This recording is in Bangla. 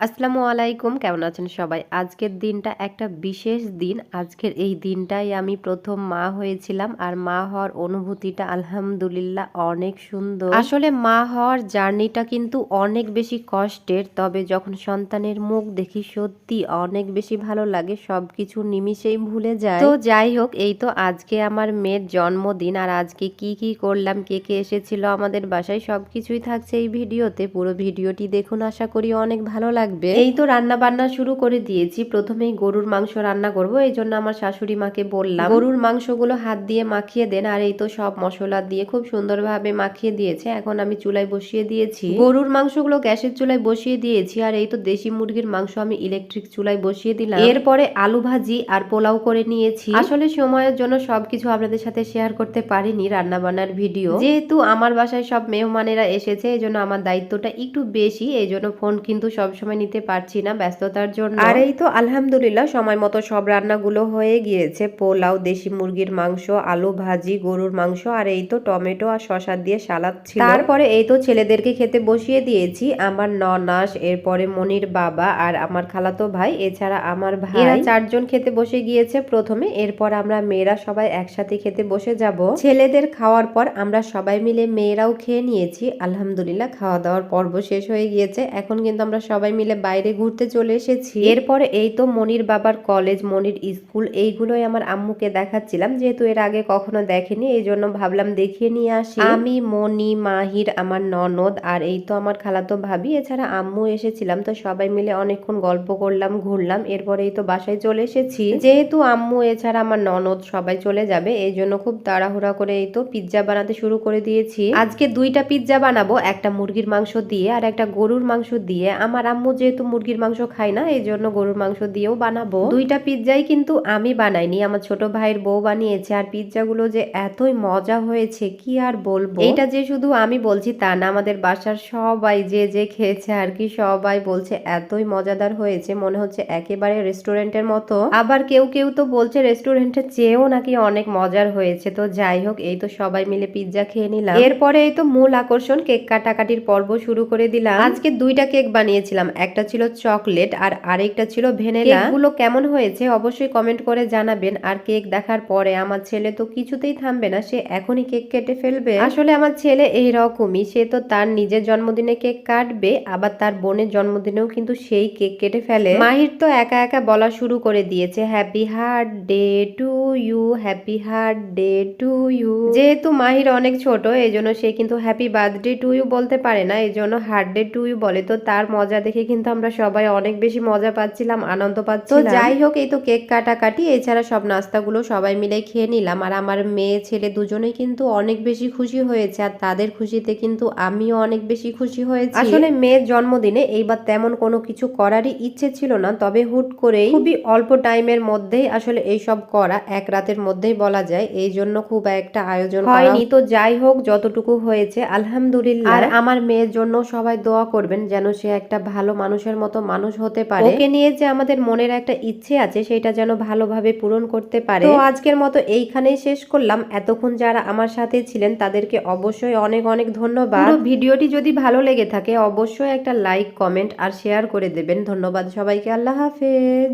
আসসালামু আলাইকুম, কেমন আছেন সবাই? আজকের দিনটা একটা বিশেষ দিন। আজকের এই দিনটাই আমি প্রথম মা হয়েছিলাম আর মা হওয়ার অনুভূতিটা আলহামদুলিল্লাহ অনেক সুন্দর। আসলে মা হওয়ার জার্নিটা কিন্তু অনেক বেশি কষ্টের, তবে যখন সন্তানের মুখ দেখি সত্যি অনেক বেশি ভালো লাগে, সবকিছু নিমিষেই ভুলে যায়। তো যাই হোক, এই তো আজকে আমার মেয়ের জন্মদিন আর আজকে কি কি করলাম, কে কে এসেছিল আমাদের বাসায় সবকিছুই থাকছে এই ভিডিওতে। পুরো ভিডিওটি দেখুন, আশা করি অনেক ভালো লাগবে এই তো রান্না বান্না শুরু করে দিয়েছি। প্রথমেই গরুর মাংস রান্না করব এই জন্য আমার শাশুড়ি মাকে বললাম। গরুর মাংসগুলো হাত দিয়ে মাখিয়ে দেন আর এই তো সব মশলা দিয়ে খুব সুন্দরভাবে মাখিয়ে দিয়েছে। এখন আমি চুলায় বসিয়ে দিয়েছি। গরুর মাংসগুলো গ্যাসের চুলায় বসিয়ে দিয়েছি আর এই তো দেশি মুরগির মাংস আমি ইলেকট্রিক চুলায় বসিয়ে দিলাম। এরপরে আলু ভাজি আর পোলাও করে নিয়েছি। আসলে সময়ের জন্য সবকিছু আপনাদের সাথে শেয়ার করতে পারিনি রান্না বান্নার ভিডিও। যেহেতু আমার বাসায় সব মেহমানেরা এসেছে এই জন্য আমার দায়িত্বটা একটু বেশি এই জন্য ফোন কিন্তু সবসময় নিতে পারছি না ব্যস্ততার জন্য। আর এই তো আলহামদুলিল্লাহ সময় মতো সব রান্নাগুলো হয়ে গিয়েছে। পোলাও দেশি মুরগির মাংস আলু ভাজি গরুর মাংস আর এই তো টমেটো আর শসা দিয়ে সালাদ ছিল। তারপরে এই তো ছেলেদেরকে খেতে বসিয়ে দিয়েছি আমার ননাস এরপরে মনির বাবা আর আমার খালাতো ভাই এছাড়া আমার ভাই। এরা চারজন খেতে বসে গিয়েছে প্রথমে এরপর আমরা মেয়েরা সবাই একসাথে খেতে বসে যাব। ছেলেদের খাওয়ার পর আমরা সবাই মিলে মেয়েরাও খেয়ে নিয়েছি। আলহামদুলিল্লাহ খাওয়া দাওয়ার পর্ব শেষ হয়ে গিয়েছে। এখন কিন্তু আমরা সবাই মিলে বাইরে ঘুরতে চলে এসেছি। এরপরে এই তো মনির বাবার কলেজ, মনির স্কুল, এইগুলোই আমার আম্মুকে দেখাচ্ছিলাম, যেহেতু এর আগে কখনো দেখেনি এই জন্য ভাবলাম দেখিয়ে নিয়ে আসি। আমি, মনি, মাহির, আমার ননদ আর এই তো আমার খালাতো ভাবি, এছাড়া আম্মু এসেছিলাম, তো সবাই মিলে অনেকক্ষণ গল্প করলাম, ঘুরলাম, এরপরে এই তো বাসায় চলে এসেছি। যেহেতু আম্মু, এছাড়া আমার ননদ সবাই চলে যাবে এই জন্য খুব তাড়াহুড়া করে এই তো পিৎজা বানাতে শুরু করে দিয়েছি। আজকে দুইটা পিৎজা বানাবো, একটা মুরগির মাংস দিয়ে আর একটা গরুর মাংস দিয়ে। আমার আম্মু যেহেতু মুরগির মাংস খাই না এই জন্য গরুর মাংস দিয়েও বানাবো। দুইটা পিৎজাই কিন্তু আমি বানাইনি আমার ছোট ভাইয়ের বউ বানিয়েছে। আর পিৎজাগুলো যে এতই মজা হয়েছে কি আর বলব? এটা যে শুধু আমি বলছি তা না আমাদের বাসার সবাই যে যে খেয়েছে আর কি সবাই বলছে এতই মজাদার হয়েছে মনে হচ্ছে একেবারে রেস্টুরেন্টের মতো। আবার কেউ কেউ তো বলছে রেস্টুরেন্টের চেয়েও নাকি অনেক মজার হয়েছে। তো যাই হোক এই তো সবাই মিলে পিৎজা খেয়ে নিলাম। এরপরে এই তো মূল আকর্ষণ কেক কাটাকাটির পর্ব শুরু করে দিলাম। আজকে দুইটা কেক বানিয়েছিলাম একটা ছিল চকলেট আর আরেকটা ছিল ভেনেলা। গুলো কেমন হয়েছে অবশ্যই কমেন্ট করে জানাবেন। আর কেক দেখার পরে আমার ছেলে তো কিছুতেই থামবে না, সে এখনই কেক কেটে ফেলবে। আসলে আমার ছেলে এই রকমই সে তো তার নিজের জন্মদিনে কেক কাটবে, আবার তার বোনের জন্মদিনেও কিন্তু সেই কেক কেটে ফেলে। মাহির তো একা একা বলা শুরু করে দিয়েছে happy heart day to you happy heart day to you যেহেতু মাহির অনেক ছোট এই জন্য সে কিন্তু হ্যাপি বার্থডে টু ইউ বলতে পারে না এই জন্য হার্ট ডে টু ইউ বলে, তো তার মজা দেখে কিন্তু আমরা সবাই অনেক বেশি মজা পাচ্ছিলাম আনন্দ পাচ্ছিলাম। তো যাই হোক এই তো কেক কাটাকাটি এছাড়া সব নাস্তাগুলো সবাই মিলে খেয়ে নিলাম। আর আমার মেয়ে ছেলে দুজনেই কিন্তু অনেক বেশি খুশি হয়েছে আর তাদের খুশিতে কিন্তু আমিও অনেক বেশি খুশি হয়েছি। আসলে মেয়ের জন্মদিনে এইবার তেমন কোনো কিছু করারই ইচ্ছে ছিল না তবে হুট করেই খুবই অল্প টাইমের মধ্যেই আসলে এই সব করা এক রাতের মধ্যেই বলা যায় এই জন্য খুব একটা আয়োজন হয়নি। তো যাই হোক যতটুকু হয়েছে আলহামদুলিল্লাহ। আর আমার মেয়ের জন্য সবাই দোয়া করবেন যেন সে একটা ভালো মানুষের মতো মানুষ হতে পারে। ওকে নিয়ে যে আমাদের মনের একটা ইচ্ছে আছে সেটা যেন ভালোভাবে পূরণ করতে পারে। তো আজকের মতো এইখানেই শেষ করলাম। এতক্ষণ যারা আমার সাথে ছিলেন তাদেরকে অবশ্যই অনেক অনেক ধন্যবাদ। ভিডিওটি যদি ভালো লেগে থাকে অবশ্যই একটা লাইক কমেন্ট আর শেয়ার করে দেবেন। ধন্যবাদ সবাইকে। আল্লাহ হাফেজ।